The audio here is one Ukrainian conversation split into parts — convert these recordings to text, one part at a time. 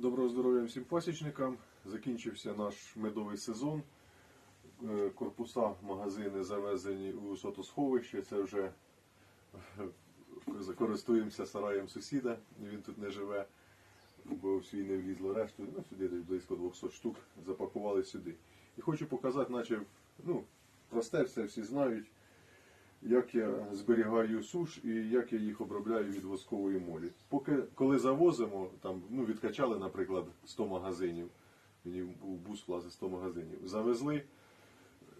Доброго здоров'я всім пасічникам. Закінчився наш медовий сезон. Е, Корпуса магазини завезені у сотосховище. Це вже е, користуємося сараєм сусіда. Він тут не живе, бо в свій не влізло решту. Ну, сюди десь близько 200 штук запакували сюди. І хочу показати, наче ну, просте все всі знають, як я зберігаю суш і як я їх обробляю від воскової молі. Поки коли завозимо, там ну відкачали, наприклад, 100 магазинів. Мені в бус влазить 100 магазинів. Завезли.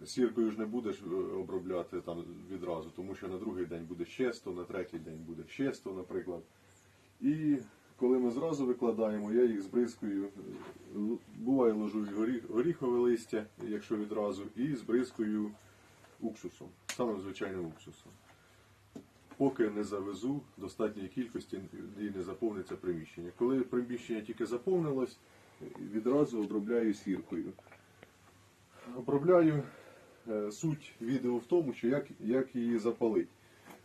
Сіркою ж не будеш е, обробляти там відразу, тому що на другий день буде ще 100, на третій день буде ще 100, наприклад. І коли ми зразу викладаємо, я їх збризкую. е, Буває ложу горіх, горіхове листя, якщо відразу, і збризкую уксусом, самим звичайним уксусом. Поки не завезу достатньої кількості і не заповниться приміщення. Коли приміщення тільки заповнилось, відразу обробляю сіркою. Обробляю е, суть відео в тому, що як, як її запалити.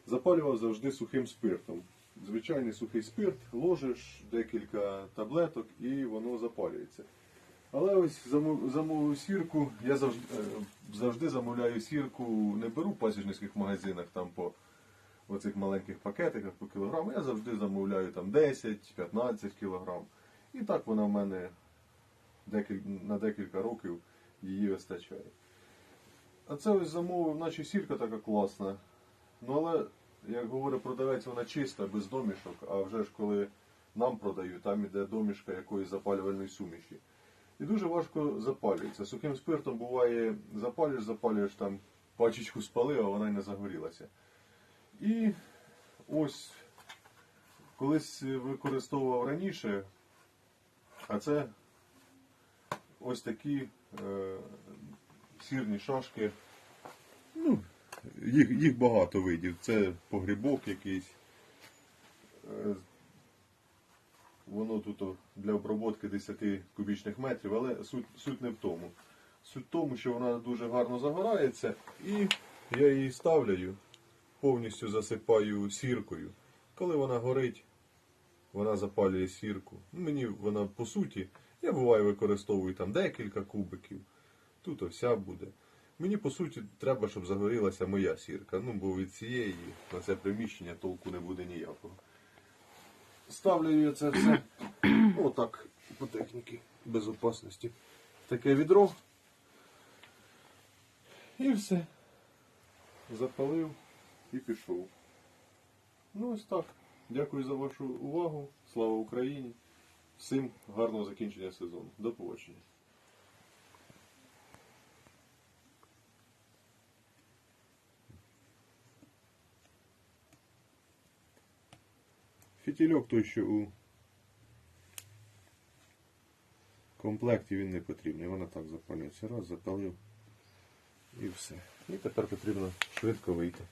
Запалював завжди сухим спиртом. Звичайний сухий спирт, ложиш декілька таблеток і воно запалюється. Але ось замов- замовив сірку, я завжди, е, завжди замовляю сірку, не беру в пасічницьких магазинах там по оцих маленьких пакетиках по кілограму. Я завжди замовляю там 10-15 кілограм. І так вона в мене декіль, на декілька років її вистачає. А це ось замовив, наче сірка така класна. Ну але, як говорить продавець, вона чиста, без домішок, а вже ж коли нам продають, там іде домішка якоїсь запалювальної суміші. І дуже важко запалюється. Сухим спиртом буває, запалюєш, запалюєш там пачечку спалив, а вона й не загорілася. І ось колись використовував раніше, а це ось такі е, сірні шашки. Ну, їх, їх багато видів. Це погрібок якийсь. Воно тут для обробки 10 кубічних метрів, але суть, суть не в тому. Суть в тому, що вона дуже гарно загорається, і я її ставлю, повністю засипаю сіркою. Коли вона горить, вона запалює сірку. Мені вона по суті, я буває використовую там декілька кубиків, тут вся буде. Мені по суті треба, щоб загорілася моя сірка. Ну, бо від цієї на це приміщення толку не буде ніякого. Ставлю я це все отак по техніці безопасності. Таке відро. І все. Запалив і пішов. Ну ось так. Дякую за вашу увагу. Слава Україні. Всім гарного закінчення сезону. До побачення. Фітільок той, що у комплекті він не потрібний. Вона так запалюється. Раз, запалив і все. І тепер потрібно швидко вийти.